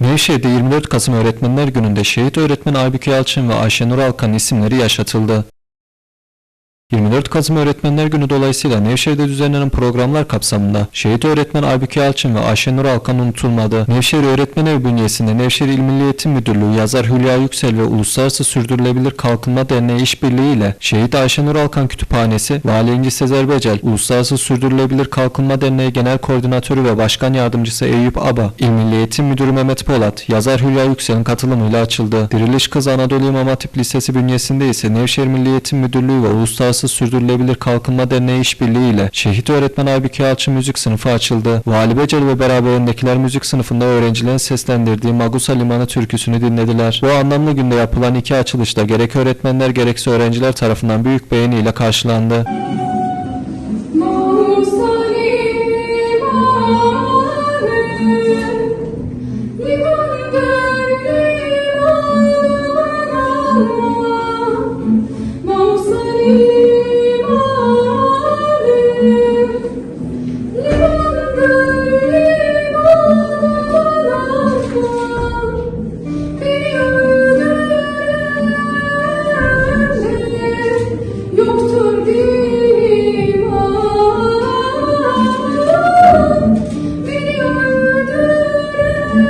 Nevşehir'de 24 Kasım Öğretmenler Günü'nde şehit öğretmen Aybüke Yalçın ve Ayşenur Alkan isimleri yaşatıldı. 24 Kasım Öğretmenler Günü dolayısıyla Nevşehir'de düzenlenen programlar kapsamında şehit öğretmen Aybüke Yalçın ve Ayşenur Alkan unutulmadı. Nevşehir Öğretmen Evi bünyesinde Nevşehir İl Milli Eğitim Müdürlüğü yazar Hülya Yüksel ve Uluslararası Sürdürülebilir Kalkınma Derneği işbirliği ile Şehit Ayşenur Alkan Kütüphanesi, Vali İnci Sezer Becel, Uluslararası Sürdürülebilir Kalkınma Derneği Genel Koordinatörü ve Başkan Yardımcısı Eyüp Aba, İl Milli Eğitim Müdürü Mehmet Polat, yazar Hülya Yüksel'in katılımıyla açıldı. Diriliş Kız Anadolu İmam Hatip Lisesi bünyesinde ise Nevşehir Milli Eğitim Müdürlüğü ve Uluslararası Uluslararası Sürdürülebilir Kalkınma Derneği işbirliği ile Şehit Öğretmen Aybüke Yalçın Müzik Sınıfı açıldı. Vali Beceli ve beraberindekiler müzik sınıfında öğrencilerin seslendirdiği Magusa Limanı türküsünü dinlediler. Bu anlamlı günde yapılan iki açılışta gerek öğretmenler gerekse öğrenciler tarafından büyük beğeniyle karşılandı. Thank you.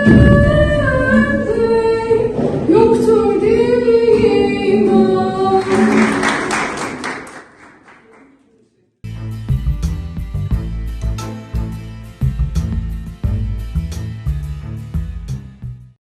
Thank you.